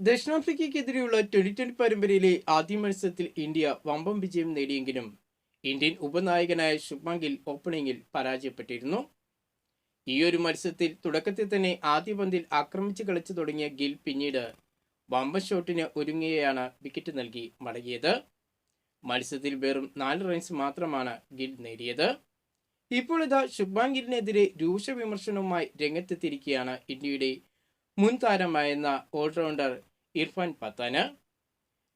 ദക്ഷിണാഫ്രിക്കയ്ക്കെതിരെയുള്ള twenty twenty പരമ്പരയിലെ ആദ്യ മത്സരത്തിൽ ഇന്ത്യ വമ്പം വിജയം നേടിയെങ്കിലും ഇന്ത്യൻ ഉപനായകനായ ശുഭ്മാൻ ഗിൽ ഓപ്പണിംഗിൽ പരാജയപ്പെട്ടിരുന്നു. ഈ ഒരു മത്സരത്തിൽ തുടക്കത്തിൽ തന്നെ ആദ്യ പന്തിൽ ആക്രമിച്ച് കളിച്ചു തുടങ്ങിയ ഗിൽ പിന്നീട് വമ്പൻ ഷോട്ടിന് ഒരുങ്ങുകയാണ് വിക്കറ്റ് നൽകി മടങ്ങിയത്. മത്സരത്തിൽ വെറും നാല് റൺസ് മാത്രമാണ് ഗിൽ നേടിയത്. ഇപ്പോൾ ഇതാ ശുഭ്മാൻ രൂക്ഷ വിമർശനവുമായി രംഗത്തെത്തിയിരിക്കുകയാണ് ഇന്ത്യയുടെ മുൻ താരമായിരുന്ന ഓൾറൗണ്ടർ ഇർഫാൻ പത്താന്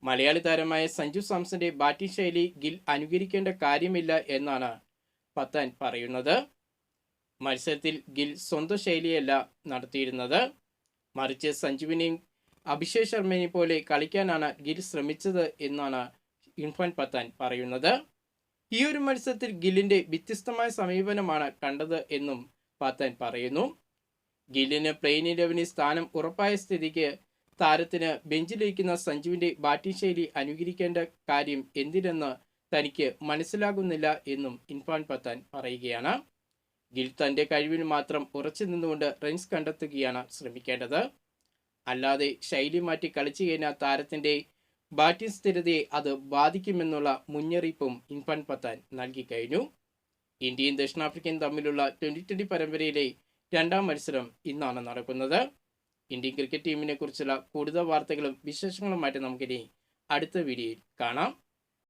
മലയാളി താരമായ സഞ്ജു സാംസന്റെ ബാറ്റിംഗ് ശൈലി ഗിൽ അനുകരിക്കേണ്ട കാര്യമില്ല എന്നാണ് പത്താൻ പറയുന്നത്. മത്സരത്തിൽ ഗിൽ സ്വന്തം ശൈലിയല്ല നടത്തിയിരുന്നത്. മറിച്ച് സഞ്ജുവിനെയും അഭിഷേക് ശർമ്മയെ പോലെ കളിക്കാനാണ് ഗിൽ ശ്രമിച്ചത് എന്നാണ് ഇർഫാൻ പത്താൻ പറയുന്നത്. ഈ ഒരു മത്സരത്തിൽ ഗില്ലിന്റെ വ്യത്യസ്തമായ സമീപനമാണ് കണ്ടത് എന്നും പത്താൻ പറയുന്നു. ഗില്ലിന് പ്ലെയിൻ ഇലവനിൽ സ്ഥാനം ഉറപ്പായ സ്ഥിതിക്ക് താരത്തിന് ബെഞ്ചിലിരിക്കുന്ന സഞ്ജുവിന്റെ ബാറ്റിംഗ് ശൈലി അനുകരിക്കേണ്ട കാര്യം എന്തിനെന്ന് തനിക്ക് മനസ്സിലാകുന്നില്ല എന്നും ഇൻഫാൻ പത്താൻ പറയുകയാണ്. ഗിൽ തന്റെ കഴിവിന് മാത്രം ഉറച്ചു നിന്നുകൊണ്ട് റൺസ് കണ്ടെത്തുകയാണ് ശ്രമിക്കേണ്ടത്. അല്ലാതെ ശൈലി മാറ്റി കളിച്ചു കഴിഞ്ഞാൽ താരത്തിന്റെ ബാറ്റിംഗ് സ്ഥിരതയെ അത് ബാധിക്കുമെന്നുള്ള മുന്നറിയിപ്പും ഇൻഫാൻ പത്താൻ നൽകി കഴിഞ്ഞു. ഇന്ത്യയും ദക്ഷിണാഫ്രിക്കയും തമ്മിലുള്ള ട്വന്റി ട്വന്റി പരമ്പരയിലെ രണ്ടാം മത്സരം ഇന്നാണ് നടക്കുന്നത്. ഇന്ത്യൻ ക്രിക്കറ്റ് ടീമിനെ കുറിച്ചുള്ള കൂടുതൽ വാർത്തകളും വിശേഷങ്ങളുമായിട്ട് നമുക്കിനി അടുത്ത വീഡിയോയിൽ കാണാം.